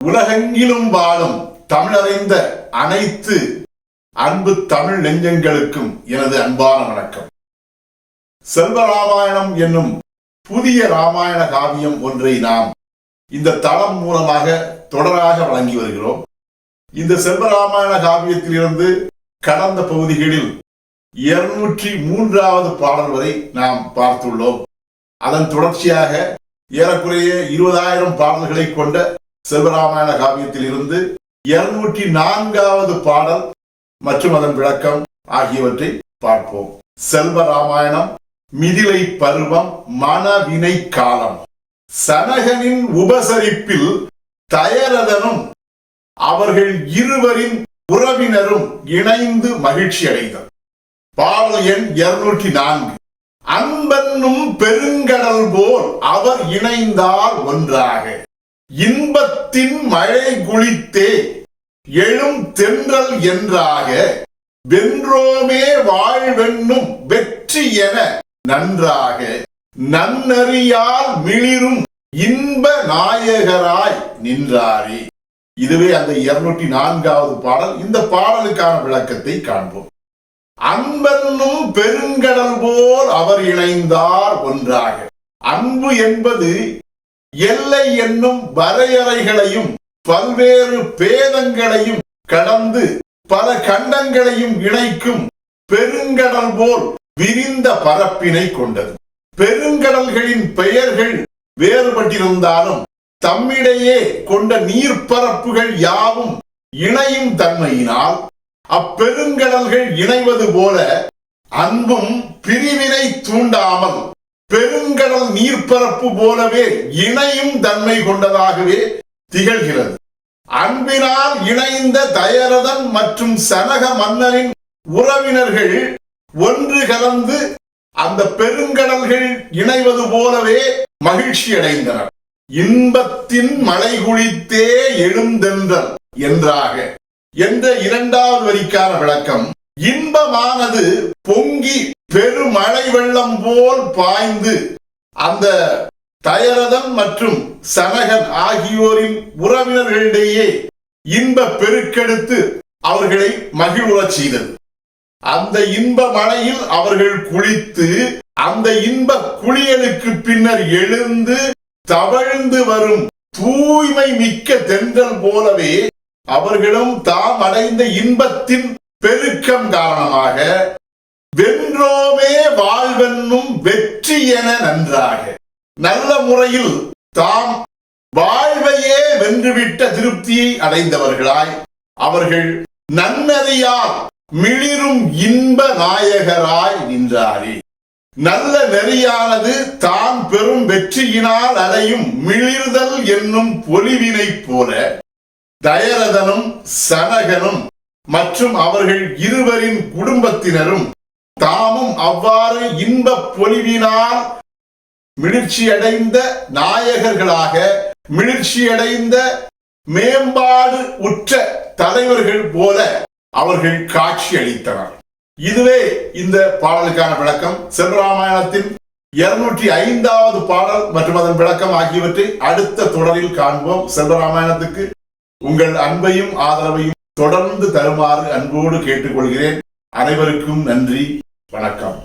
உலகெங்கிலும் வாழும் தமிழறிந்த அனைத்து அன்பு தமிழ் நெஞ்சங்களுக்கும் எனது அன்பான வணக்கம். செல்வ ராமாயணம் என்னும் புதிய ராமாயண காவியம் ஒன்றை நாம் இந்த தளம் மூலமாக தொடராக வழங்கி வருகிறோம். இந்த செல்வராமாயண காவியத்திலிருந்து கடந்த பகுதிகளில் இருநூற்றி மூன்றாவது பாடல் வரை நாம் பார்த்துள்ளோம். அதன் தொடர்ச்சியாக ஏறக்குறைய இருபதாயிரம் பாடல்களை கொண்ட செல்வராமாயண காவியத்தில் இருந்து இருநூற்றி நான்காவது பாடல் மற்றும் அதன் விளக்கம் ஆகியவற்றை பார்ப்போம். செல்வ ராமாயணம் மிதிலை பருவம் மனவினை காலம். சனகனின் உபசரிப்பில் தயரதனும் அவர்கள் இருவரின் உறவினரும் இணைந்து மகிழ்ச்சி அடைந்தார் பாடல் எண் இருநூற்றி நான்கு. அன்பன்னும் பெருங்கடல் போல் அவர் இணைந்தார் ஒன்றாக. இன்பத்தின் மழை குளித்தே எழும் தென்றல் என்றாக வென்றோமே வாழ்வென்னும் வெற்றி என நன்றாக நன்னறியால் மிளிரும் இன்ப நாயகராய் நின்றாரே. இதுவே அந்த இருநூற்றி நான்காவது பாடல். இந்த பாடலுக்கான விளக்கத்தை காண்போம். அன்பென்னும் பெருங்கடல் போல் அவர் இணைந்தார் ஒன்றாக. அன்பு என்பது எல்லை என்னும் வரையறைகளையும் பல்வேறு பேதங்களையும் கடந்து பல கண்டங்களையும் இணைக்கும் பெருங்கடல் போல் விரிந்த பரப்பினை கொண்டது. பெருங்கடல்களின் பெயர்கள் வேறுபட்டிருந்தாலும் தம்மிடையே கொண்ட நீர்ப்பரப்புகள் யாவும் இணையும் தன்மையினால் அப்பெருங்கடல்கள் இணைவது போல அன்பும் பிரிவினை தூண்டாமல் பெரு நீர்ப்பரப்பு போலவே இணையும் தன்மை கொண்டதாகவே திகழ்கிறது. அன்பினால் இணைந்த தயரதன் மற்றும் சனக மன்னரின் உறவினர்கள் ஒன்று கலந்து அந்த பெருங்கடல்கள் இணைவது போலவே மகிழ்ச்சி அடைந்தனர் இன்பத்தின் மலை குளித்தே எழுந்தென்றல் என்றாக. என்ற இரண்டாவது வரிக்கான விளக்கம் இன்பமானது பொங்கி பெருமழை வெள்ளம் போல் பாய்ந்து அந்த தயரதன் மற்றும் சனகன் ஆகியோரின் உறவினர்களிடையே இன்ப பெருக்கெடுத்து அவர்களை மகிழ்வுறச் செய்தது. அந்த இன்ப மழையில் அவர்கள் குளித்து அந்த இன்ப குளியலுக்கு பின்னர் எழுந்து தவழ்ந்து வரும் தூய்மை மிக்க தென்றல் போலவே அவர்களும் தாம் அடைந்த இன்பத்தின் பெருக்கம் காரணமாக வென்றோமே வாழ்வென்னும் வெற்றி என நன்றாக. நல்ல முறையில் தாம் வாழ்வையே வென்றுவிட்ட திருப்தியை அடைந்தவர்களாய் அவர்கள் நன்னறியால் மிளிரும் இன்ப நாயகராய் நின்றாரே. நல்ல நெறியானது தான் பெரும் வெற்றியினால் அடையும் மிளிர்தல் என்னும் பொலிவினைப் போல தயரதனும் சனகனும் மற்றும் அவர்கள் இருவரின் குடும்பத்தினரும் தாமும் அவ்வாறு இன்ப பொலிவினால் மிளிர்ச்சியடைந்த நாயகர்களாக மிளிர்ச்சியடைந்த மேம்பாடு உற்ற தலைவர்கள் போல அவர்கள் காட்சி அளித்தனர். இதுவே இந்த பாடலுக்கான விளக்கம். செல்வராமாயணத்தின் இருநூற்றி ஐந்தாவது பாடல் மற்றும் அதன் விளக்கம் ஆகியவற்றை அடுத்த தொடரில் காண்போம். செல்வராமாயணத்துக்கு உங்கள் அன்பையும் ஆதரவையும் தொடர்ந்து தருமாறு அன்போடு கேட்டுக்கொள்கிறேன். அனைவருக்கும் நன்றி. வணக்கம்.